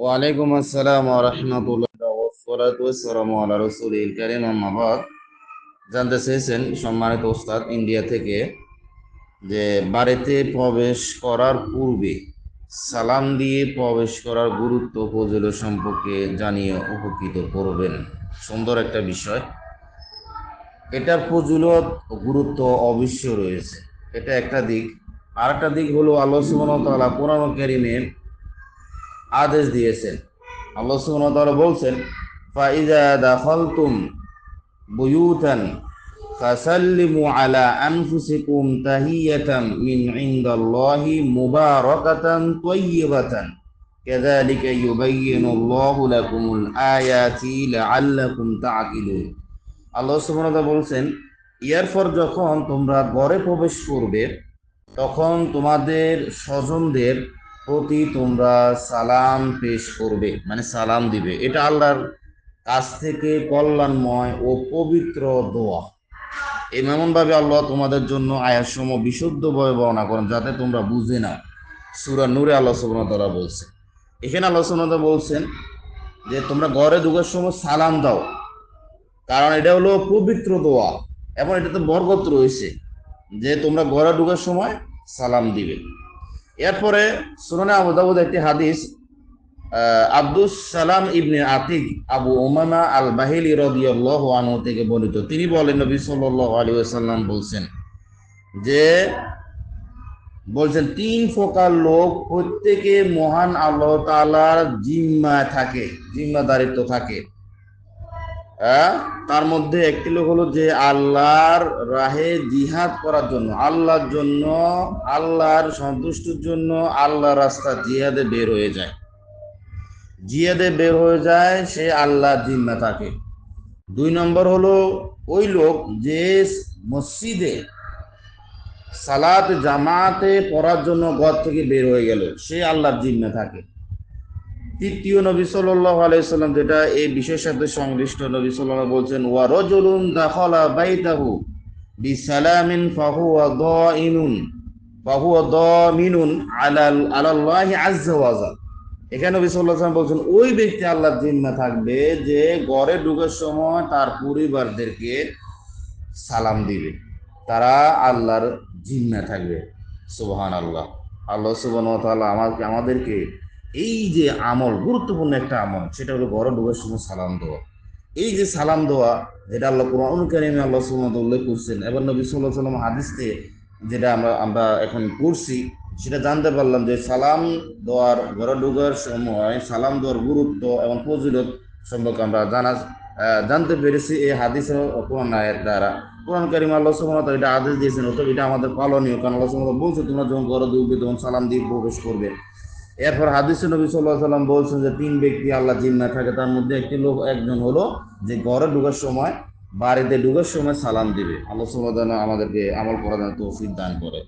ওয়ালাইকুম আসসালাম রাহমাতুল্লাহ জানতে চেয়েছেন সম্মানিত ওস্তাদ ইন্ডিয়া থেকে যে বাড়িতে প্রবেশ করার পূর্বে সালাম দিয়ে প্রবেশ করার গুরুত্ব ফজিলত সম্পর্কে জানিয়ে উপকৃত করবেন। সুন্দর একটা বিষয়। এটার ফজিলত গুরুত্ব অবশ্য রয়েছে। এটা একটা দিক। আর একটা দিক হলো আল্লাহ সুবহানাহু ওয়া তাআলা কোরআন কারীমে আদেশ দিয়েছেন। আল্লাহ সুবহানাহু বলছেন, ফাইজা দাখালতুম বুয়ুতান ফাসাল্লিমু আলা আনফুসিকুম তাহিয়াতাম মিন ইনদাল্লাহি মুবারাকাতান তাইয়্যিবাতান। কাযালিকা ইউবাইয়িনুল্লাহু লাকুমুল আয়াতি লাআল্লাকুম তা'কিলুন আল্লাহ সুবহানাহু ওয়া বলছেন, এরপর যখন তোমরা ঘরে প্রবেশ করবে, তখন তোমাদের স্বজনদের প্রতি তোমরা সালাম পেশ করবে মানে সালাম দিবে। এটা আল্লাহর কাছ থেকে কল্যাণময় ও পবিত্র দোয়া। এমনভাবে আল্লাহ তোমাদের জন্য আয়াসম বিশুদ্ধ বয় বর্ণনা করেন, যাতে তোমরা বুঝে না সুরা নূরে আল্লাহ সুবনতলা বলছে। এখানে আল্লাহ সুবনত বলছেন যে, তোমরা ঘরে ঢুকার সময় সালাম দাও। কারণ এটা হলো পবিত্র দোয়া। এবং এটাতে বরগত রয়েছে যে, তোমরা ঘরে ঢুকার সময় সালাম দিবে। এরপরে সুনানে আবু দাউদ একটি হাদিস আব্দুস সালাম ইবনে আতিক আবু ওমামা আল বাহিলি রাদিয়াল্লাহু আনহু থেকে বর্ণিত। তিনি বলেন, নবী সাল্লাল্লাহু আলাইহি ওয়াসাল্লাম বলছেন যে, বলছেন, তিন প্রকার লোক প্রত্যেকে মহান আল্লাহ তাআলার জিম্মা থাকে, জিম্মাদারিত্ব থাকে। তার মধ্যে একটি লোক হলো যে আল্লাহর রাহে জিহাদ করার জন্য, আল্লাহর জন্য, আল্লাহর সন্তুষ্টির জন্য আল্লাহ রাস্তা জিহাদে বের হয়ে যায়। জিহাদে বের হয়ে যায়, সে আল্লাহ জিম্মা থাকে। দুই নম্বর হলো ওই লোক যে মসজিদে সালাত জামাতে পড়ার জন্য ঘর থেকে বের হয়ে গেল, সে আল্লাহর জিম্মা থাকে। তৃতীয় নবী সাল্লাহ আলাইসাল্লাম যেটা এই বিষয়ের সাথে সংশ্লিষ্ট নবী সাল্লাহ বলছেন, ওয়া রজুলুন দাখলা বাইতাহু বিসালামিন ফাহুয়া দাইনুন, ফাহুয়া দামিনুন আলাল, আলাল্লাহি আজ্জা ওয়াজা এখানে নবী সাল্লাল্লাহু আলাইহি বলছেন, ওই ব্যক্তি আল্লাহর জিম্মা থাকবে যে ঘরে ঢুকার সময় তার পরিবারদেরকে সালাম দিবে। তারা আল্লাহর জিম্মা থাকবে। সুবহান আল্লাহ সুবহানাহু ওয়া তাআলা আমাকে, আমাদেরকে এই যে আমল, গুরুত্বপূর্ণ একটা আমল, সেটা হলো ঘরে ঢোকার সময় সালাম দেওয়া এই যে সালাম দেওয়া যেটা আল্লাহ কোরআন আল্লাহ সুবহানাহু উল্লেখ করছেন, এবার নবী আলাইহি সাল্লাম হাদিসে যেটা আমরা আমরা এখন করছি সেটা জানতে পারলাম যে সালাম দেওয়ার ঘরে ঢোকার সময় সালাম দেওয়ার গুরুত্ব এবং ফজিলত সম্পর্কে আমরা জানা জানতে পেরেছি এই হাদিস কোরআন আয়ের দ্বারা। কোরআন কারিম আল্লাহ সুবহানাহু এটা আদেশ দিয়েছেন, অতএব এটা আমাদের পালনীয়, কারণ আল্লাহ সুবহানাহু বলছে, তোমরা যখন ঘরে ঢুকবে তখন সালাম দিয়ে প্রবেশ করবে। এরপর হাদিস নবী সাল্লাহ সাল্লাম বলছেন যে তিন ব্যক্তি আল্লাহ জিম্মা থাকে, তার মধ্যে একটি লোক একজন হলো যে ঘরে ঢুকার সময়, বাড়িতে ঢুকার সময় সালাম দিবে। আল্লাহ সাল্লাহ আমাদেরকে আমল করার জন্য তৌফিক দান করে।